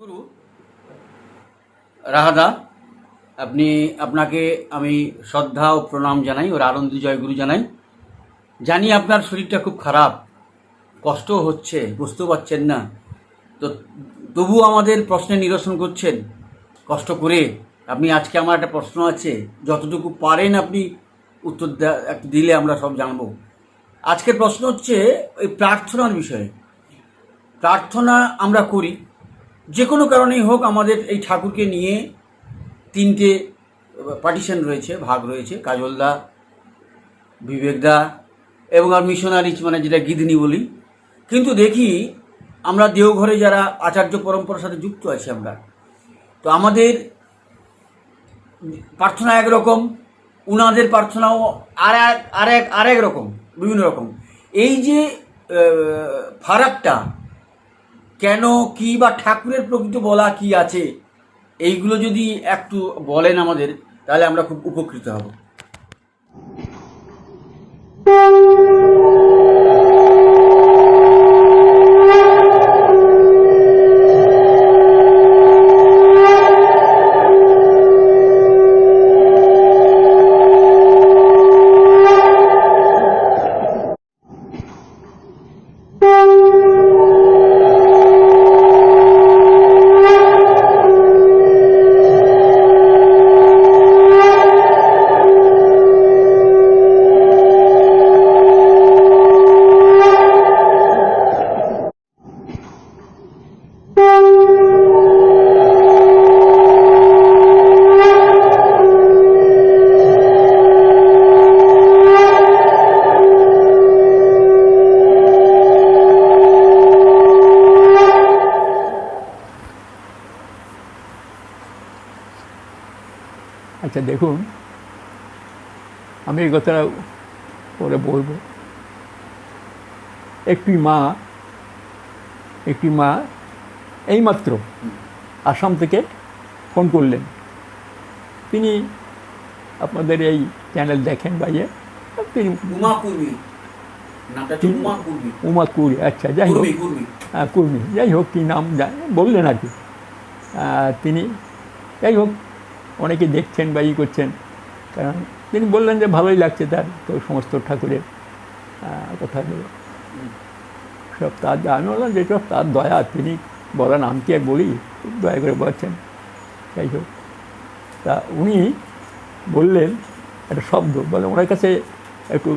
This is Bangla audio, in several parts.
গুরু রাহাদা আপনি, আপনাকে আমি শ্রদ্ধা ও প্রণাম জানাই, ওর আনন্দ জয় গুরু জানাই। জানি আপনার শরীরটা খুব খারাপ, কষ্ট হচ্ছে, বুঝতেও পারছেন না। তো তবু আমাদের প্রশ্নের নিরসন করছেন, কষ্ট করে। আপনি আজকে আমার একটা প্রশ্ন আছে, যতটুকু পারেন আপনি উত্তর দিলে আমরা সব জানব। আজকের প্রশ্ন হচ্ছে, ওই প্রার্থনার বিষয়ে। প্রার্থনা আমরা করি যে কোনো কারণেই হোক আমাদের এই ঠাকুরকে নিয়ে তিনটে পার্টিশন রয়েছে, ভাগ রয়েছে। কাজলদা বিবেকদা এবং আর মিশনারিজ মানে যেটা গিদনি বলি। কিন্তু দেখি আমরা দেওঘরে যারা আচার্য পরম্পরার সাথে যুক্ত আছি আমরা, তো আমাদের প্রার্থনা একরকম উনাদের প্রার্থনাও আর এক আর এক আর এক রকম, বিভিন্ন রকম। এই যে ফারাকটা কেন, কি বা ঠাকুরের প্রকৃত বলা কি আছে? এইগুলো যদি একটু বলেন আমাদের, তাহলে আমরা খুব উপকৃত হব। এই কথাটা পরে বলব। একটি মা একটি মা এইমাত্র আসাম থেকে ফোন করলেন। তিনি আপনাদের এই চ্যানেল দেখেন বা ইয়ে তিনি উমা কুর্মি আচ্ছা যাই হোক। হ্যাঁ, কুর্মি। যাই হোক কী নাম বললেন আর কি। তিনি যাই হোক অনেকে দেখছেন বা ই করছেন। কারণ তিনি বললেন যে ভালোই লাগছে তার, তো সমস্ত ঠাকুরের কথাগুলো সব তার আমি বললাম যে সব তার দয়া, তিনি বলেন আমি কি আর বলি? দয়া করে বলছেন। যাই হোক, তা উনি বললেন একটা শব্দ, বলে ওনার কাছে একটু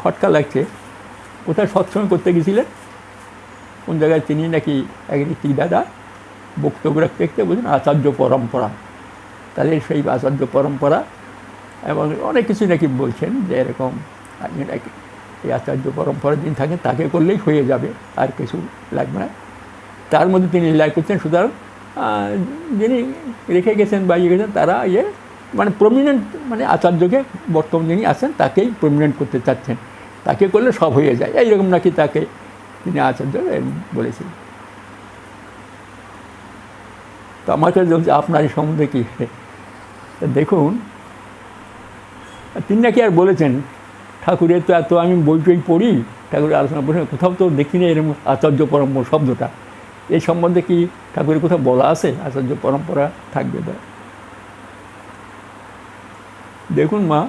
খটকা লাগছে। কোথায় সৎসঙ্গ করতে গেছিলেন? কোন জায়গায় তিনি নাকি এক ঋত্বিক দাদা বক্তব্য রাখতে বলছেন আচার্য পরম্পরা। তাদের সেই আচার্য পরম্পরা এবং অনেক কিছু নাকি বলছেন যে এরকম আপনি নাকি এই আচার্য পরম্পরা দিন থাকে, তাকে করলেই হয়ে যাবে, আর কিছু লাগবে না। তার মধ্যে তিনি লীলা করছেন, সুতরাং যিনি রেখে গেছেন বা ইয়ে গেছেন, তারা ইয়ে মানে প্রমিনেন্ট মানে আচার্যকে, বর্তমান যিনি আছেন, তাকেই প্রমিনেন্ট করতে চাচ্ছেন। তাকে করলে সব হয়ে যায়। এইরকম নাকি তাকে তিনি আচার্য বলেছেন। তো বলছে আপনার সম্বন্ধে কী? দেখুন তিনি নাকি আর বলেছেন? ঠাকুরের তো এত আমি বই টই পড়ি, ঠাকুরের আলোচনা পড়ি কোথাও তো দেখি না এরকম আচার্য পরম্পরা শব্দটা। এই সম্বন্ধে কি ঠাকুরের কোথাও বলা আছে? আচার্য পরম্পরা থাকবে বা দেখুন মা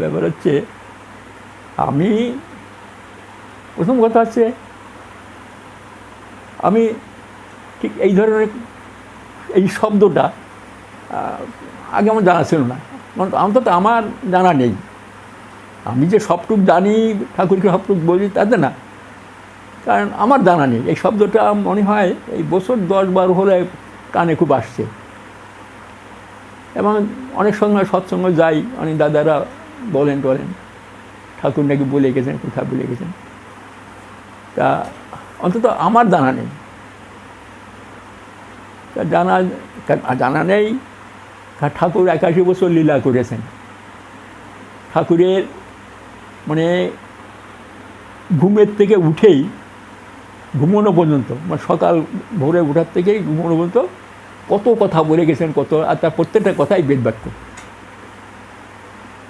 ব্যাপার হচ্ছে, আমি, প্রথম কথা হচ্ছে, আমি ঠিক এই ধরনের, এই শব্দটা আগে আমার জানা ছিল না। অন্তত আমার জানা নেই। আমি যে সবটুক জানি, ঠাকুরকে সবটুক বলি, তাতে না। কারণ আমার জানা নেই। এই শব্দটা মনে হয় এই বছর দশ বারো হলে কানে খুব আসছে। এবং অনেক সময় সৎসঙ্গ যাই, অনেক দাদারা বলেন টলেন, ঠাকুর নাকি বলে গেছেন, কোথায় বলে গেছেন। তা অন্তত আমার জানা নেই। তা জানা জানা নেই ঠাকুর একাশি বছর লীলা করেছেন। ঠাকুরের মানে ঘুমের থেকে উঠেই, ঘুমোনো পর্যন্ত মানে সকাল ভোরে ওঠার থেকেই ঘুমোনো পর্যন্ত কত কথা বলে গেছেন, কত, আর তার প্রত্যেকটা কথাই বেদবাক্য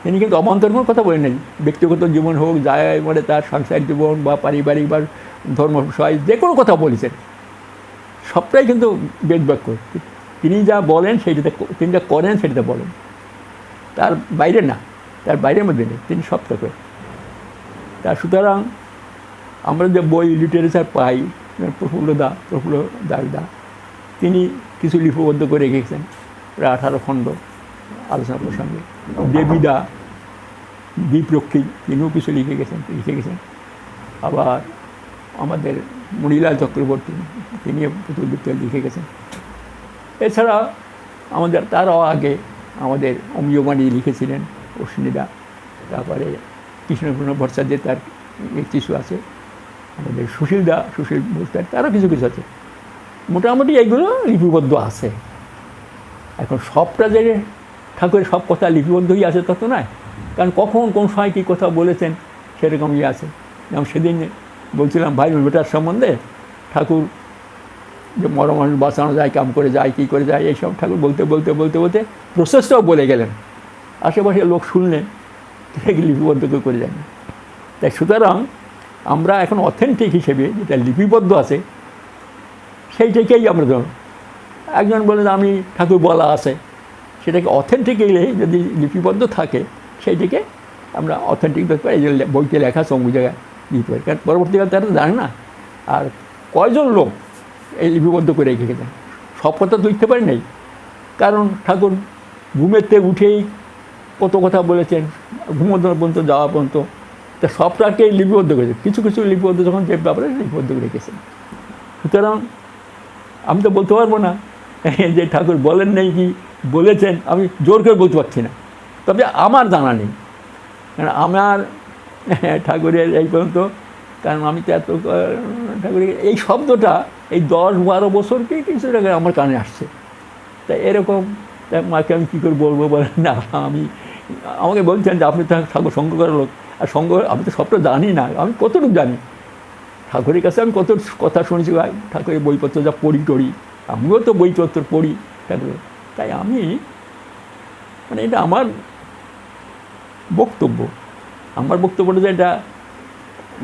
তিনি কিন্তু অবান্তর কোনো কথা বলেন নাই। ব্যক্তিগত জীবন হোক, যায় মানে তার সাংসারিক জীবন বা পারিবারিক বা ধর্ম যে কোনো কথা বলেছেন। সবটাই কিন্তু বেদ বাক্য। তিনি যা বলেন সেইটাতে তিনি যা করেন সেটাতে বলেন। তার বাইরে না, তার বাইরের মধ্যে নেই, তিনি সবটা করেন তা সুতরাং আমরা যে বই লিটারেচার পাই প্রফুল্ল দা, প্রফুল্ল দাসদা, তিনি কিছু লিপিবদ্ধ করে রেখেছেন, প্রায় আঠারো খণ্ড আলোচনা প্রসঙ্গে। দেবীদা দ্বীপরক্ষী, তিনিও কিছু লিখে গেছেন লিখে গেছেন। আবার আমাদের মণিলাল চক্রবর্তী তিনি পুতুল বিদ্যা লিখে গেছেন। এছাড়া আমাদের তারও আগে আমাদের অমিয়মানি লিখেছিলেন অশ্বিনীদা। তারপরে কৃষ্ণপূর্ণ ভট্টাচার্য তার কিছু আছে। আমাদের সুশীলদা, সুশীল বোস্টার তারও কিছু কিছু আছে। মোটামুটি এগুলো লিপিবদ্ধ আছে। এখন সবটা যে ঠাকুরের সব কথা লিপিবদ্ধই আছে তত নয়। কারণ কখন, কোন সময় কী কথা বলেছেন সেরকম ইয়ে আছে। যেমন সেদিন বলছিলাম, ভাই বেটার সম্বন্ধে ঠাকুর যে মরম মানুষ বাঁচানো যায়, কাম করে যায়, কী করে যায়, এইসব ঠাকুর বলতে বলতে বলতে বলতে প্রসেসটাও বলে গেলেন। আশেপাশে লোক শুনলেন সেগুলি লিপিবদ্ধ করে যায়নি তাই সুতরাং আমরা এখন অথেন্টিক হিসেবে যেটা লিপিবদ্ধ আছে, সেইটাকেই আমরা ধরুন, একজন বলেন আমি ঠাকুর বলা আছে। সেটাকে অথেন্টিক্যালি যদি লিপিবদ্ধ থাকে, সেইটাকে আমরা অথেন্টিক ধরতে পারি। বইতে লেখা অমুক জায়গায় লিপি হয়। কারণ পরবর্তীকালে তারা জানে না। আর কয়জন লোক এই লিপিবদ্ধ করে রেখে গেছেন সব কথা তো লিখতে পারি নাই। কারণ ঠাকুর ঘুমেতে উঠেই কত কথা বলেছেন ঘুমোদন পর্যন্ত, যাওয়া পর্যন্ত। তা সবটাকে লিপিবদ্ধ করেছে। কিছু কিছু লিপিবদ্ধ যখন যে ব্যাপারে লিপিবদ্ধ করে রেখেছেন। সুতরাং আমি তো বলতে পারব না যে ঠাকুর বলেন নেই কি, বলেছেন, আমি জোর করে বলতে পারছি না। তবে আমার জানা নেই। কারণ আমার ঠাকুরের এই পর্যন্ত কারণ আমি তো এত ঠাকুরের এই শব্দটা এই দশ বারো বছর কি কিছু টাকা আমার কানে আসছে। তা এরকম মাকে আমি কী করে বলব বলেন না, আমি, আমাকে বলছেন যে আপনি ঠাকুর সঙ্গ করার লোক, আর সঙ্গ, আমি তো সবটা জানি না, আমি কতটুকু জানি? ঠাকুরের কাছে আমি কত কথা শুনেছি, ভাই, ঠাকুরের বইপত্র যা পড়ি টড়ি, আমিও তো বইপত্র পড়ি, ঠাকুরের। তাই আমি মানে এটা আমার বক্তব্য। আমার বক্তব্যটা যে এটা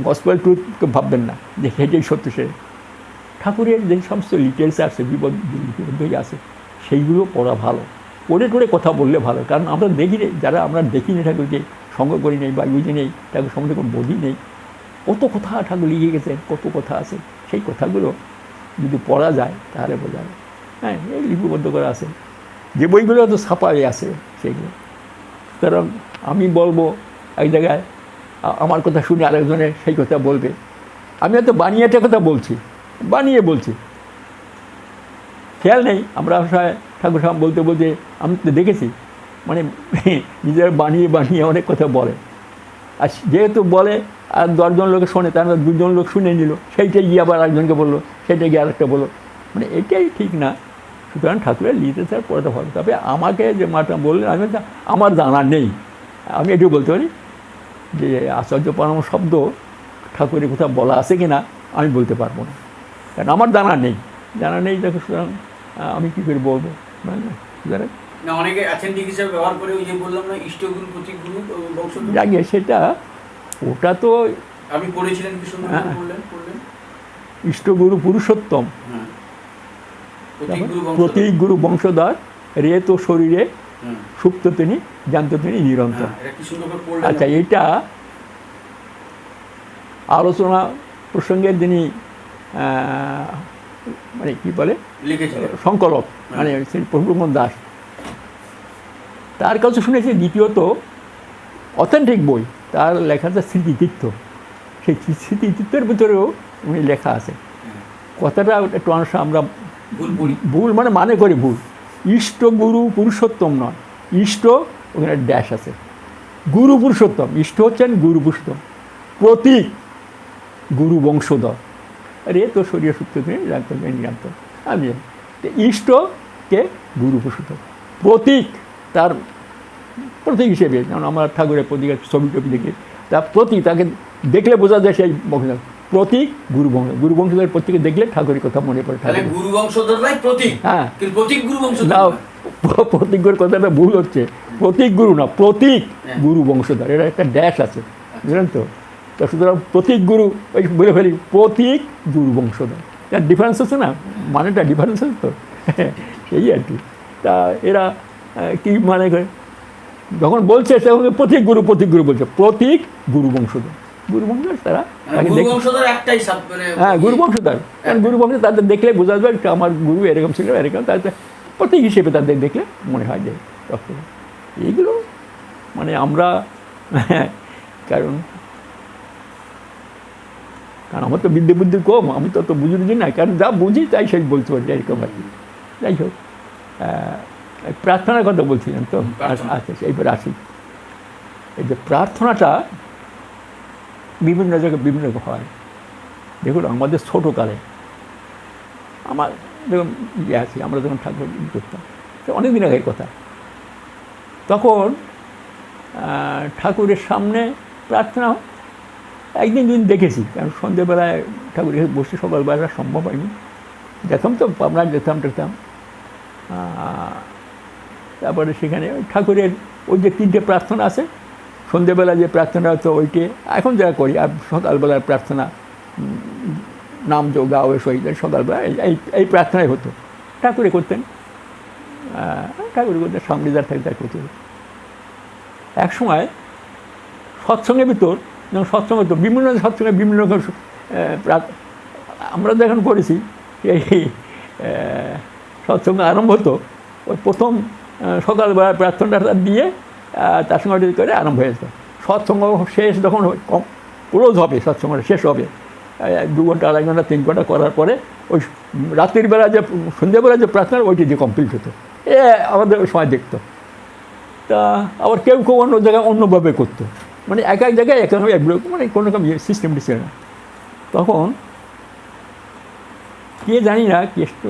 গসপেল ট্রুথ ভাববেন না। যে সেটাই সত্য সে। ঠাকুরের যে সমস্ত ডিটেলস আছে, বিপদ লিপিবদ্ধই আছে, সেইগুলো পড়া ভালো। পড়ে টড়ে কথা বললে ভালো। কারণ আমরা দেখি যারা আমরা দেখি নি ঠাকুরকে, সঙ্গ করি নেই বা বুঝি নেই ঠাকুর সঙ্গে কোনো বোধই নেই। কত কথা ঠাকুর লিখে গেছেন, কত কথা আছে, সেই কথাগুলো যদি পড়া যায়, তাহলে বোঝা যায়। হ্যাঁ এই লিপিবদ্ধ করা আছে। যে বইগুলো তো ছাপাই আছে সেগুলো সুতরাং আমি বলব, এক জায়গায় আমার কথা শুনে আরেকজনে সেই কথা বলবে। আমি হয়তো বানিয়ে একটা কথা বলছি, বানিয়ে বলছি। খেয়াল নেই, আমরা ঠাকুর সাহেব বলতে বলতে আমি তো দেখেছি মানে নিজের বানিয়ে বানিয়ে অনেক কথা বলে। আর যেহেতু বলে, আর দশজন লোকে শোনে, তার মধ্যে দুজন লোক শুনে নিল, সেইটাই গিয়ে আবার একজনকে বলল, সেইটাই গিয়ে আরেকটা বলল। মানে এটাই ঠিক না। সুতরাং ঠাকুরের লিতে লিটারেচার পড়াতে ভালো তবে আমাকে যে মাটা বললেন, আমি আমার জানা নেই। আমি এটুকু বলতে পারি? যে আচার্য পরামর্শ শব্দ ঠাকুরের কোথাও বলা আছে কি না আমি বলতে পারব না। কারণ আমার জানা নেই। জানা নেই দেখো সুতরাং আমি কী করে বলব? সুতরাং না অনেকে অ্যাথেন্টিক হিসাবে ব্যবহার করে ওই যে বললাম না ইষ্টগুরু প্রতীকগুরু বংশধর। সেটা ওটা তো আপনি পড়েছিলেন কি হ্যাঁ। বললেন ইষ্টগুরু পুরুষোত্তম। হ্যাঁ। প্রতীক গুরু বংশধর। রে তো শরীরে সুপ্ত তিনি জানত তিনি নিরন্তর। হ্যাঁ, আচ্ছা এটা আলোচনা প্রসঙ্গে তিনি মানে কি বলে? সংকলক মানে শ্রী প্রফুল্লমোহন দাস। তার কাছে শুনেছি দ্বিতীয়ত অথেন্টিক বই তার লেখাটা স্মৃতিতীর্থ। সেই স্মৃতিতীর্থের ভিতরেও উনি লেখা আছে। হ্যাঁ, কথাটা একটু আমরা ভুল মানে মানে করি ভুল। ইষ্ট গুরু পুরুষোত্তম নয় ইষ্ট ওখানে ড্যাশ আছে। গুরু পুরুষোত্তম, ইষ্ট হচ্ছেন গুরু পুরুষোত্তম। প্রতীক, গুরু বংশধর। রে তো শরীর সূত্র তিনি জানতেন নিরান্তর আমি ইষ্টকে গুরু পুরুষোত্তম। প্রতীক, তার প্রতীক হিসেবে, যেমন আমার ঠাকুরের প্রতীকের ছবি টবি দেখে, তার প্রতীক, তাকে দেখলে বোঝা যায় সেই বংশধর। প্রতীক গুরু বংশ গুরু বংশধরের প্রতীকে দেখলে ঠাকুরের কথা মনে পড়ে ঠাকুর গুরু বংশধররাই প্রতীক। হ্যাঁ। প্রতীক গুরু বংশধর না। প্রতীক কথাটা ভুল হচ্ছে। প্রতীক গুরু না প্রতীক হ্যাঁ। গুরু বংশধর এটা একটা ড্যাশ আছে বুঝলেন তো? তা সুতরাং প্রতীক গুরু ওই বলে ফেলি প্রতীক গুরু বংশধর। তার ডিফারেন্স আছে না? মানেটা ডিফারেন্স আছে তো? এই আর কি। তা এরা কি মানে করে? যখন বলছে তখন প্রতীক গুরু প্রতীক গুরু বলছে। প্রতীক গুরু বংশধর। গুরু বংশধর তারা একটাই হ্যাঁ গুরু বংশধর কারণ গুরু বংশ তাদের দেখলে বোঝা যাবে আমার গুরু এরকম ছিল এরকম। তাদের প্রতীক হিসেবে তাদের দেখলে মনে হয় যে রক্ত। এইগুলো মানে আমরা কারণ কারণ আমার তো বিদ্যে বুদ্ধি কম আমি তো অত বুঝি বুঝি না। কারণ যা বুঝি তাই সেই বলতে পারি এরকম আর কি। যাই হোক প্রার্থনার কথা বলছিলাম তো। প্রার্থনা। আচ্ছা এইবার আসি। এই যে প্রার্থনাটা বিভিন্ন জায়গায় বিভিন্ন রকম হয়। দেখুন, আমাদের ছোটো কালে আমার যখন ইয়ে আছে, আমরা যখন ঠাকুর করতাম অনেক দিন আগের কথা। তখন ঠাকুরের সামনে প্রার্থনা একদিন দুদিন দেখেছি, কারণ সন্ধ্যেবেলায় ঠাকুরের বসে সকালবেলা সম্ভব হয়নি। যেতাম তো আমরা যেতাম, টেতাম। তারপরে সেখানে ঠাকুরের ওই যে তিনটে প্রার্থনা আছে সন্ধ্যেবেলা যে প্রার্থনা হতো ওইটি এখন যা করি, আর সকালবেলার প্রার্থনা নাম যোগ গাও সহিত সকালবেলা, এই- এই প্রার্থনাই হতো। ঠাকুরে করতেন। ঠাকুরে করতেন সংবিধান থাকতে করতে এক সময় সৎসঙ্গের ভিতর, যেমন সৎসঙ্গ তো বিভিন্ন সৎসঙ্গে বিভিন্ন রকম আমরা যখন করেছি, এই সৎসঙ্গ আরম্ভ হতো, ওই প্রথম সকালবেলা প্রার্থনাটা দিয়ে তার সঙ্গে করে আরম্ভ হয়ে যেত সৎসঙ্গ শেষ যখন কম ক্লোজ হবে সৎসঙ্গটা শেষ হবে। দু ঘণ্টা, আড়াই ঘণ্টা, তিন ঘণ্টা করার পরে ওই রাত্রির বেলা যে সন্ধ্যেবেলা যে প্রার্থনা ওইটি যে কমপ্লিট হতো। এ, আমাদের সময় দেখতো। তা আবার কেউ কেউ অন্য জায়গায় অন্যভাবে করতো। মানে এক এক জায়গায় এক রকম একগুলো মানে কোনো রকম সিস্টেমটি ছিল না। তখন কে জানি না, কেষ্ট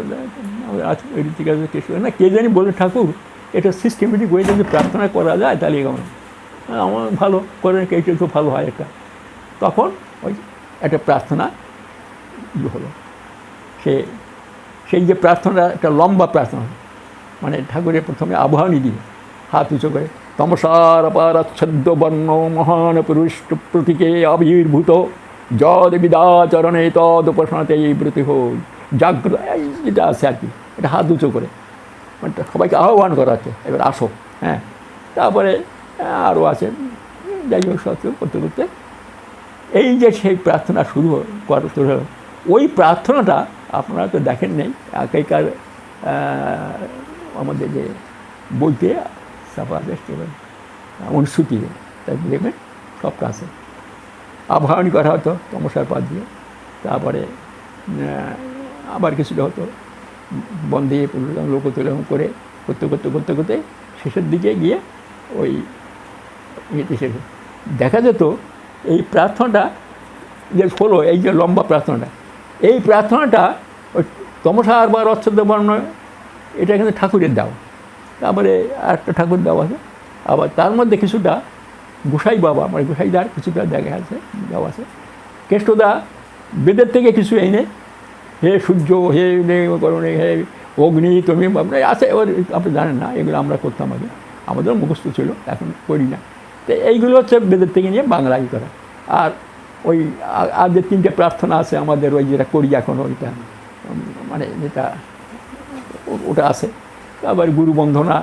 ঋতিকা, কেষ্ট, না, কে জানি বলে ঠাকুর এটা সিস্টেমেটিক ওয়েতে যদি প্রার্থনা করা যায় তাহলে কেমন হ্যাঁ, আমার ভালো করেন এইটা খুব ভালো হয় একটা। তখন ওই একটা প্রার্থনা ইয়ে হলো। সে সেই যে প্রার্থনা একটা লম্বা প্রার্থনা। মানে ঠাকুরের প্রথমে আবহাওয়ানি দিয়ে হাত উঁচু করে তমসার অপারাচ্ছদ্য বর্ণ মহান পুরুষ প্রতীকে আবির্ভূত। যদ বিদাচরণে তদ উপাসনাতে ব্রতি হই। জাগ্রত এই যেটা আছে আর কি এটা হাত উঁচু করে। সবাইকে আহ্বান করা এবার আসো হ্যাঁ। তারপরে আরও আছে। যাই হোক সত্য করতে করতে। এই যে সেই প্রার্থনা শুরু করা শুরু হলো। ওই প্রার্থনাটা আপনারা তো দেখেন নেই। আগেকার আমাদের যে বইতে আছে সেগুলো, অনুশ্রুতি তাই দেখবেন সবটা আছে। আবাহন করা হতো তমসার পাত দিয়ে। তারপরে আবার কিছুটা হতো। বন্ধে লোকতোলন করে করতে করতে করতে করতে শেষের দিকে গিয়ে ওই ইয়েতে শেষ দেখা যেত এই প্রার্থনাটা যে হলো এই যে লম্বা প্রার্থনাটা, এই প্রার্থনাটা ওই তমসার বা রচ্ছদ বর্ণ এটা কিন্তু ঠাকুরের দাও তারপরে আরেকটা ঠাকুর দেওয়া আছে। আবার তার মধ্যে কিছুটা গোসাই বাবা মানে গোসাইদার কিছুটা দেখা আছে, দেওয়া আছে। কেষ্টদা বেদের থেকে কিছু এনে হে সূর্য, হে নে করণে, হে অগ্নি, তুমি আপনার আছে, এবার আপনি জানেন না, এগুলো আমরা করতাম আগে। আমাদের মুখস্থ ছিল, এখন করি না। তো এইগুলো হচ্ছে বেদের থেকে নিয়ে বাংলায় করা। আর ওই, আর যে তিনটে প্রার্থনা আছে আমাদের, ওই যেটা করি এখন, ওইটা মানে যেটা, ওটা আছে। আবার গুরু বন্ধনা,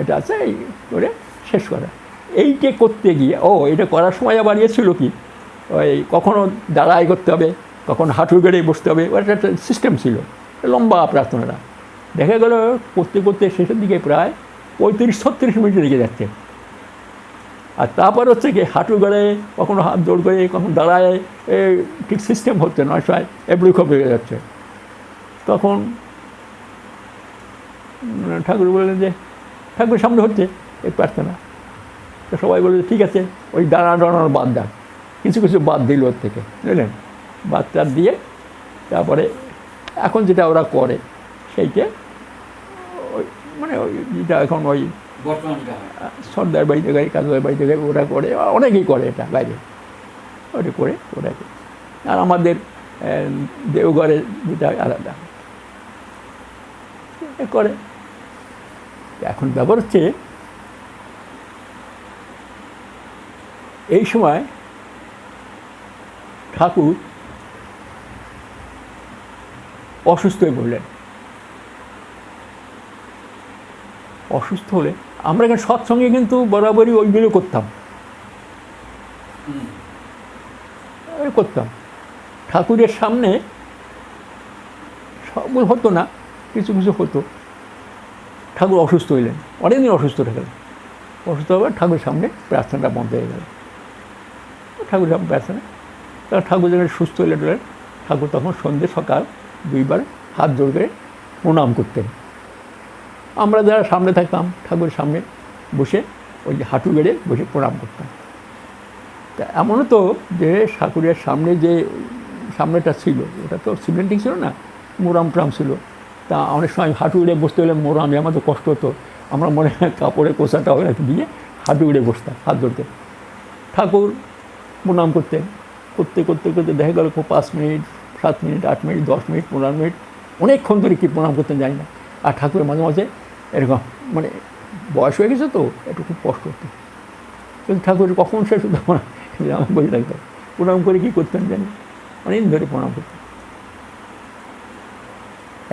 এটা আছে, এই করে শেষ করা। এইটা করতে গিয়ে, ও, এটা করার সময় আবার ইয়ে ছিল কি, ওই কখনো দাঁড়াই করতে হবে। কখনো হাঁটু গেড়ে বসতে হবে। একটা সিস্টেম ছিল, লম্বা প্রার্থনাটা। দেখা গেল করতে করতে শেষের দিকে প্রায় পঁয়ত্রিশ ছত্রিশ মিনিট লেগে যাচ্ছে। আর তারপর হচ্ছে কি হাঁটু গড়ে কখনো হাত জোড় করে, কখনো দাঁড়ায় ঠিক সিস্টেম হচ্ছে নয় সময় এবড়ি হয়ে যাচ্ছে। তখন ঠাকুর বললেন যে, ঠাকুর সামনে হচ্ছে এই প্রার্থনা। তো সবাই বলল, ঠিক আছে, ওই দাঁড়া দাঁড়ানোর বাদ দাও। কিছু কিছু বাদ দিল ওর থেকে, বুঝলেন? টাদ দিয়ে তারপরে এখন যেটা ওরা করে সেইটা ওই মানে ওই যেটা এখন ওই বর্তমান সর্দার বাড়িতে গাড়ি কাজুয়ার বাড়িতে গাড়ি ওরা করে অনেকেই করে এটা বাইরে। ওটা করে ওরা আর আমাদের আহ, দেওঘরের যেটা আলাদা। করে। এখন ব্যাপার হচ্ছে এই সময় ঠাকুর অসুস্থ হয়ে পড়লেন। অসুস্থ হলে আমরা এখানে সৎসঙ্গে কিন্তু বরাবরই ওইগুলো করতাম। করতাম। ঠাকুরের সামনে সবগুলো হতো না, কিছু কিছু হতো। ঠাকুর অসুস্থ হইলেন, অনেকদিন অসুস্থ হয়ে থাকলেন অসুস্থ হওয়ার ঠাকুরের সামনে প্রার্থনাটা বন্ধ হয়ে গেল। ঠাকুরের সামনে প্রার্থনা তখন ঠাকুর যখন সুস্থ হইলেন, ঠাকুর তখন সন্ধ্যে সকাল দুইবার হাত জোর করে প্রণাম করতেন। আমরা যারা সামনে থাকতাম, ঠাকুরের সামনে বসে ওই যে হাঁটু বেড়ে বসে প্রণাম করতাম। তা এমনও তো যে ঠাকুরের সামনে যে সামনেটা ছিল, ওটা তো সিমেন্টিং ছিল না, মোরাম ট্রাম ছিল। তা অনেক সময় হাঁটু উড়ে বসতে হলে মোরামে আমাদের কষ্ট হতো। আমরা মনে হয় কাপড়ে কোষাটা হয়ে দিয়ে হাঁটু উড়ে বসতাম, হাত ধরতে ঠাকুর প্রণাম করতেন, করতে করতে করতে দেখা গেল খুব পাঁচ মিনিট সাত মিনিট, আট মিনিট, দশ মিনিট, পনেরো মিনিট, অনেকক্ষণ ধরে কি প্রণাম করতেন জানি না। আর ঠাকুরের মাঝে মাঝে এরকম মানে বয়স হয়ে গেছে তো, একটু খুব কষ্ট হতো। কিন্তু ঠাকুরের কখন শেষ হতো আমার আমার বসে প্রণাম করে কী করতেন জানি অনেক ধরে প্রণাম করতেন।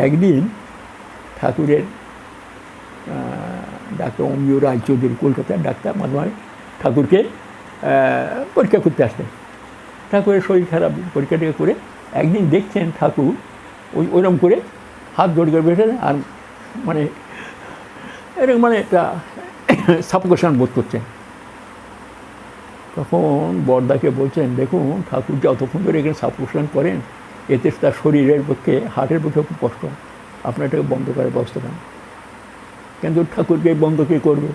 একদিন ঠাকুরের ডাক্তার অমিয় রায়চৌধুরী কলকাতার ডাক্তার, মাঝে মাঝে ঠাকুরকে পরীক্ষা করতে আসতেন। ঠাকুরের শরীর খারাপ, পরীক্ষা টিকা করে একদিন দেখছেন ঠাকুর, ওই ওরম করে হাত জোড় করে বসে আর মানে এরকম মানে একটা সাপোকেশন বোধ করছেন। তখন বর্দাকে বলছেন, দেখুন ঠাকুর যতক্ষণ ধরে এখানে সাপোকেশন করেন, এতে তার শরীরের পক্ষে, হার্টের পক্ষে খুব কষ্ট। আপনার এটাকে বন্ধ করার ব্যবস্থা করেন। কিন্তু ঠাকুরকে বন্ধ কে করবে?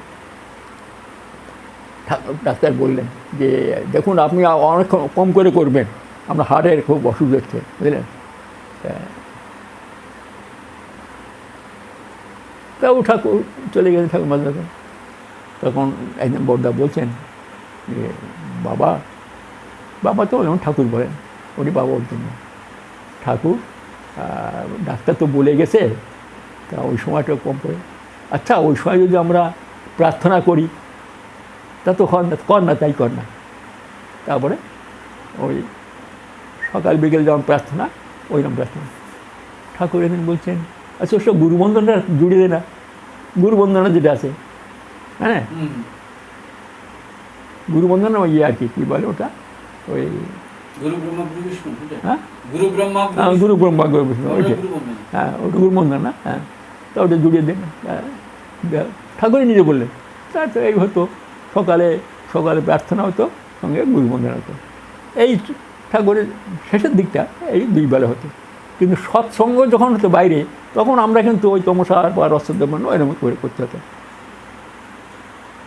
ডাক্তার বললেন যে, দেখুন, আপনি অনেক কম করে করবেন। আমরা হার্টের খুব অসুবিধা হচ্ছে বুঝলেন? তা- তাও ঠাকুর চলে গেছে ঠাকুর মাঝে তখন একজন বড়দা বলছেন যে, বাবা বাবা তো যেমন ঠাকুর বলেন, উনি বাবা বলতেন না। ঠাকুর ডাক্তার তো বলে গেছে, তা ওই সময়টা কম করে আচ্ছা ওই সময় যদি আমরা প্রার্থনা করি, তা তো কর না কর না, তাই কর না। তারপরে ওই সকাল বিকেল যেমন প্রার্থনা ওইরকম প্রার্থনা ঠাকুর এদিন বলছেন আচ্ছা ওসব গুরুবন্ধনটা জুড়ে দে না গুরুবন্ধনা যেটা আছে হ্যাঁ। গুরুবন্ধনা ওই ইয়ে আর কি কী বলে ওটা ওই গুরু ব্রহ্মা গুরু বিষ্ণু ওটা? হ্যাঁ গুরু ব্রহ্মা গুরু হ্যাঁ, বিষ্ণু। ব্রহ্মা গুরু বিষ্ণু ওটা ওইটা। হ্যাঁ ওটা গুরুবন্ধনা হ্যাঁ তা ওটা জুড়িয়ে দেন হ্যাঁ, দেয়া। ঠাকুরই নিজে বললেন তা তো এই হতো সকালে সকালে প্রার্থনা হতো সঙ্গে গুরুবন্ধনা হতো এই ঠাকুরের শেষের দিকটা এই দুই বেলা হতো। কিন্তু সৎসঙ্গ যখন হতো বাইরে তখন আমরা কিন্তু ওই তমসার বা রসদেবন এরকম করে করতে হতো।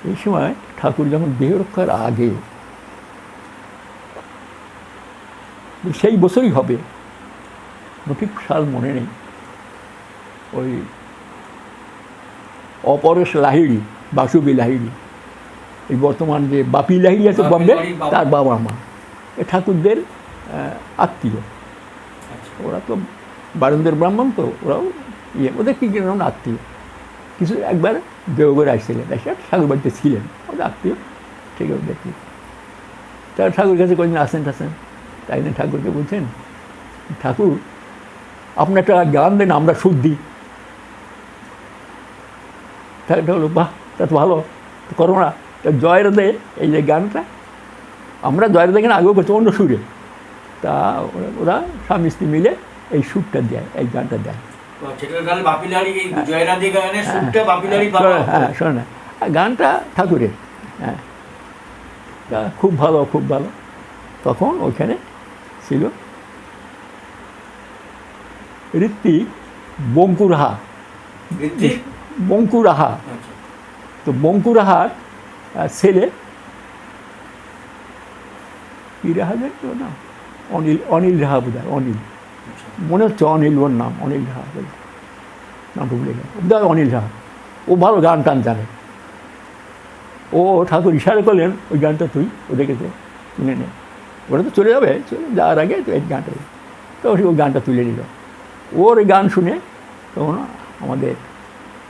এই সময় ঠাকুর যখন দেহ রক্ষার আগে সেই বছরই হবে ঠিক সাল মনে নেই। ওই অপরেশ লাহিড়ি বাসুবি লাহিড়ি এই বর্তমান যে বাপি লাহিড়ি আছে বম্বে তার বাবা মা। ঠাকুরদের আত্মীয়। আচ্ছা। ওরা তো বারেন্দ্রের ব্রাহ্মণ তো ওরাও ইয়ে ওদের কি কীরকম আত্মীয়? কিছু একবার দেওঘরে আসছিলেন এসে ঠাকুর বাড়িতে ছিলেন। ওদের আত্মীয় ঠিক আছে দেখি। তার ঠাকুর কাছে কোনদিন আসেন টাসেন? তাই জন্য ঠাকুরকে বলছেন ঠাকুর আপনি একটা গান দেন আমরা সুদ দিই। ঠাকুরটা হলো বাহ তা তো ভালো করো না। তা জয়ের দে এই যে গানটা আমরা জয়ের দেখেন আগেও অন্য সুরে। তা ওরা- স্বামী স্ত্রী মিলে এই সুরটা দেয় এই গানটা দেয়। শোনো, হ্যাঁ শোনো না। আর গানটা ঠাকুরের হ্যাঁ। খুব ভালো খুব ভালো। তখন ওইখানে ছিল ঋত্বিক বঙ্কুরাহা? বঙ্কুরাহা। আচ্ছা। তো বঙ্কুরাহার ছেলে রাহা ওর নাম অনিল অনিল রাহা বোধহয় অনিল। মনে হচ্ছে অনিল ওর নাম অনিল রাহা বলে নামটা ভুলে গেল বোধ অনিল রাহা। ও ভালো গান টান জানে। ও ঠাকুর ইশারা করলেন ওই গানটা তুই ওদেরকে তুলে নে। ওরা তো চলে যাবে চলে যাওয়ার আগে তো এই গানটা তো ও ওই গানটা তুলে নিল। ওর গান শুনে তখন আমাদের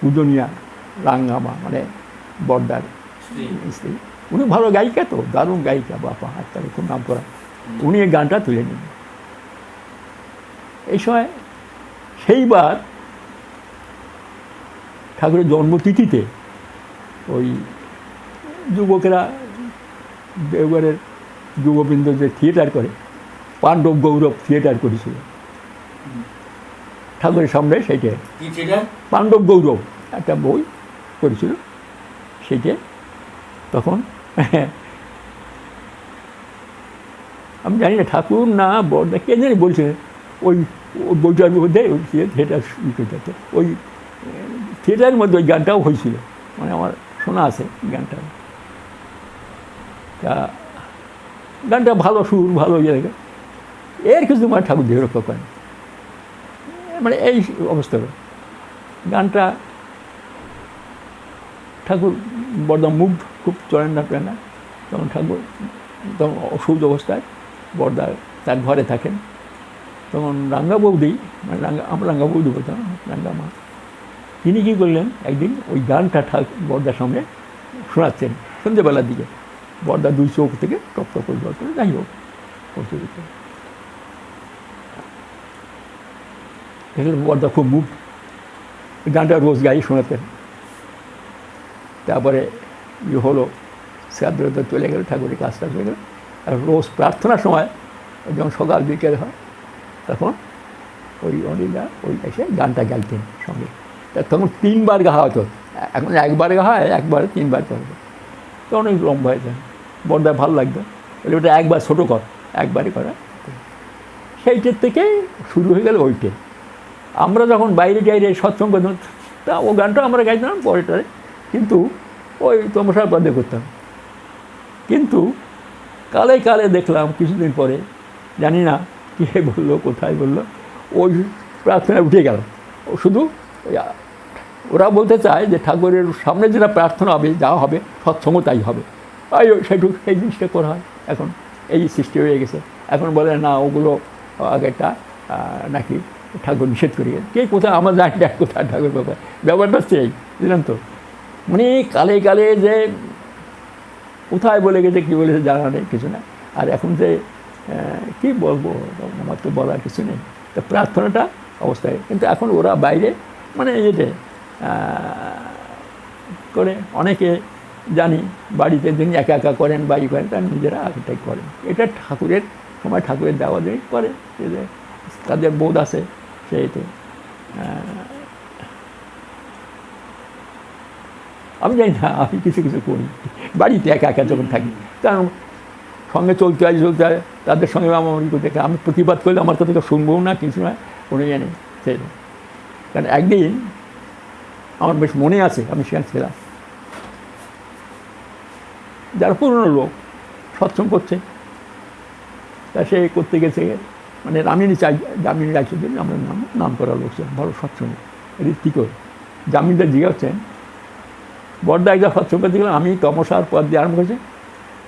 উদনিয়া রাঙ্গামা মানে বর্দার স্ত্রী। উনি ভালো গায়িকা তো দারুণ গায়িকা বাপা তার খুব নাম করা। উনি এই গানটা তুলে নিন এই সময় সেইবার ঠাকুরের জন্মতিথিতে ওই যুবকেরা দেওঘরের যুববৃন্দ যে থিয়েটার করে পাণ্ডব গৌরব থিয়েটার করেছিল। ঠাকুরের সামনে সেইটা পাণ্ডব গৌরব একটা বই করেছিল সেইটা তখন আমি জানি না, ঠাকুর না বড়দা কে জানি বলছে, ওই বইটার মধ্যে ওই থিয়েটার ওই থিয়েটারের মধ্যে ওই গানটাও হয়েছিল মানে আমার শোনা আছে গানটা। তা গানটা ভালো সুর, ভালো ইয়ে লাগে। এর কিছু মানে ঠাকুর দেহ রক্ষা করেন মানে এই অবস্থা গানটা ঠাকুর বর্দা মুভ খুব চলেন না তখন ঠাকুর তখন অসুস্থ অবস্থায় বর্দা তার ঘরে থাকেন। তখন রাঙ্গা বৌদি মানে রাঙ্গা, আমরা রাঙ্গা বৌদি বলতাম, রাঙ্গা মা। তিনি কী করলেন? একদিন ওই গানটা ঠাক, বর্দার সামনে শোনাচ্ছেন সন্ধ্যেবেলার দিকে। বর্দা দুই চোখ থেকে টপ টপ করে জল করে যাই হোক দিতে দেখলেন বর্দা খুব মুভ গানটা রোজ গাই শোনাতেন। তারপরে হলো শ্রাদ্ধ চলে গেল, ঠাকুরের কাজটা চলে গেল। আর রোজ প্রার্থনার সময় যখন সকাল বিকেল হয়, তখন ওই অনিলা ওই এসে গানটা গাইতেন সঙ্গে। তা তখন তিনবার গাওয়া হতো। এখন একবার গাওয়া হয়, একবার, তিনবার করবে তো অনেক লম্বা যায়। বড়দা ভালো লাগতো। বলে, ওটা একবার ছোটো কর, একবারই করা। সেইটার থেকে শুরু হয়ে গেল ওইটে আমরা যখন বাইরে টাইরে সৎসঙ্গ তা ও গানটা আমরা গাইতাম পরেটারে কিন্তু ওই তমসার পদে করতাম। কিন্তু কালে কালে দেখলাম কিছুদিন পরে জানি না কে বলল কোথায় বলল ওই প্রার্থনা উঠে গেল। শুধু ওরা বলতে চায় যে ঠাকুরের সামনে যেটা প্রার্থনা হবে যা হবে সৎসঙ্গ তাই হবে। এই সেটুকু সেই জিনিসটা করা হয়। এখন এই সৃষ্টি হয়ে গেছে। এখন বলে না ওগুলো আগেরটা আহ, নাকি ঠাকুর নিষেধ করিয়ে কে কোথায় আমার জানি কোথায় ঠাকুর ব্যাপার ব্যাপারটা সেই বুঝলেন তো? মানে কালে কালে যে কোথায় বলে গেছে, কী বলেছে জানা নেই, কিছু না। আর এখন যে কী বলব, আমার তো বলার কিছু নেই। তো প্রার্থনাটা অবস্থায়। কিন্তু এখন ওরা বাইরে মানে এতে করে। অনেকে জানি বাড়িতে যিনি একা একা করেন বাড়ি করেন, তারা নিজেরা আগেটাই করেন। এটা ঠাকুরের সময় ঠাকুরের দেওয়া দিয়ে করে। তাদের বোধ আছে সেইতে। আমি জানি না, আমি কিছু কিছু করি। বাড়িতে একা একা যখন থাকি কারণ সঙ্গে চলতে হয় চলতে হয়, তাদের সঙ্গে আমার ই করতে আমি প্রতিবাদ করলে আমার কথা শুনবও না, কিছু না, কোনো ইয়ে নেই, সেই কারণ একদিন আমার বেশ মনে আছে, আমি সেখানে ছিলাম। যারা পুরনো লোক, সৎসঙ্গ করছে, তা সে করতে গেছে মানে রামিনী চাই জামিনী রাখছে আমরা নাম নাম করা লোক ছিলাম ভালো সৎসঙ্গ ঋত্বিকর জামিনদার জিজ্ঞাসছেন বড়দা একজন সৎসঙ্গ করতে গেলাম আমি তমসার পদ দিয়ে আরম্ভ করেছি।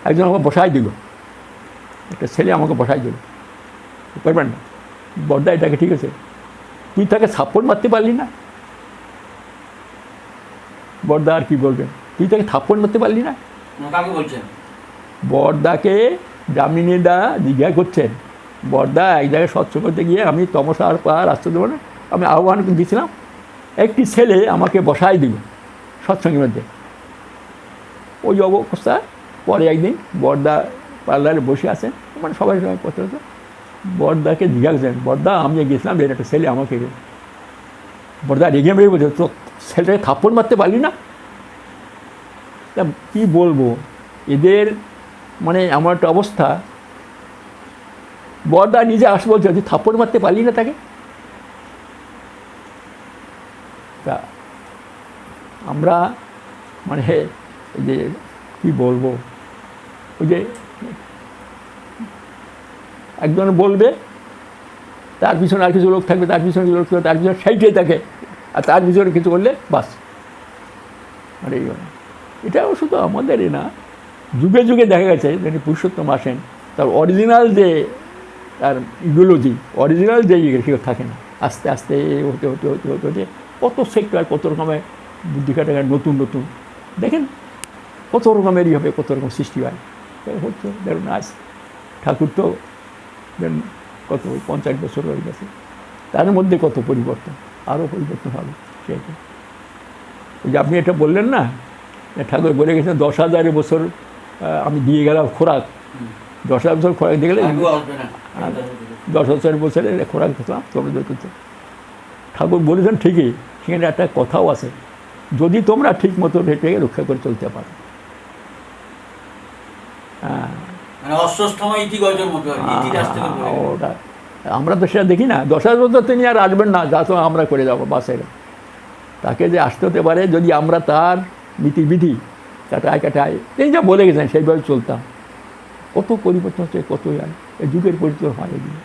একজন আমাকে বসাই দিল। একটা ছেলে আমাকে বসাই দিল। পারবেন না বড়দা এটাকে ঠিক আছে? তুই তাকে সাপোর্ট মারতে পারলি না? বড়দা আর কি বলবেন তুই তাকে থাপ্পড় মারতে পারলি না? বলছেন? বর্দাকে জামিনীদা জিজ্ঞাসা করছেন। বর্দা এক জায়গায় স্বচ্ছ করতে গিয়ে আমি তমসার পার আসতে দেবো না? আমি আহ্বান দিয়েছিলাম একটি ছেলে আমাকে বসাই দিল। সৎসঙ্গের মধ্যে। ওই অবস্থা, পরে একদিন বর্দা পার্লারে বসে আছেন মানে সবাই সবাই কথা হতো বর্দাকে জিজ্ঞাসা করছেন, বর্দা, আমি গেছিলাম এর একটা ছেলে আমাকে বর্দা রেগে মেরে বলছে তো ছেলেটাকে থাপ্পড় মারতে পারলি না? তা কী বলব? এদের মানে এমন একটা অবস্থা। বড়দা নিজে আস বলছে, তুই থাপ্পড় মারতে পারলি না তাকে? তা আমরা মানে এই যে কী বলব? ওই যে একজন বলবে, তার পিছনে আর কিছু লোক থাকবে, তার পিছনে লোক থাকবে, তার পিছনে সেইটাই থাকে, আর তার পিছনে কিছু করলে বাস। মানে এই। এটাও শুধু আমাদেরই না। যুগে যুগে দেখা গেছে, যিনি পুরুষোত্তম আসেন, তার অরিজিনাল যে তার ইডিওলজি অরিজিনাল যে ইয়ে থাকে না। আস্তে আস্তে হতে হতে হতে হতে হতে, কত সেক্টর কত রকমের বুদ্ধি কাটাকার নতুন নতুন। দেখেন কত রকমেরই হবে কত রকম সৃষ্টি হয়। হচ্ছে ধরুন আজ ঠাকুর তো ধরুন কত পঞ্চাশ বছর হয়ে গেছে। তার মধ্যে কত পরিবর্তন? আরও পরিবর্তন হবে সেটা ওই যে আপনি এটা বললেন না ঠাকুর বলে গেছেন দশ হাজার বছর আমি দিয়ে গেলাম খোরাক। দশ হাজার বছর খোরাক দিয়ে গেলে দশ হাজার বছরের খোরাক খেতাম তোমরা ঠাকুর বলেছেন ঠিকই সেখানে একটা কথাও আছে। যদি তোমরা ঠিক মতো এটাকে রক্ষা করে চলতে পারো। হ্যাঁ। মানে। ওটা আমরা তো সেটা দেখি না। দশ হাজার বছর তিনি আর আসবেন না যা তো আমরা করে যাব বাসের তাকে যে আসতে হতে পারে যদি আমরা তার নীতিবিধি কাটায় কাটায় তিনি যা বলে গেছেন সেইভাবে চলতাম। কত পরিবর্তন হচ্ছে কত আর এই যুগের পরিবর্তন হয় এগুলো।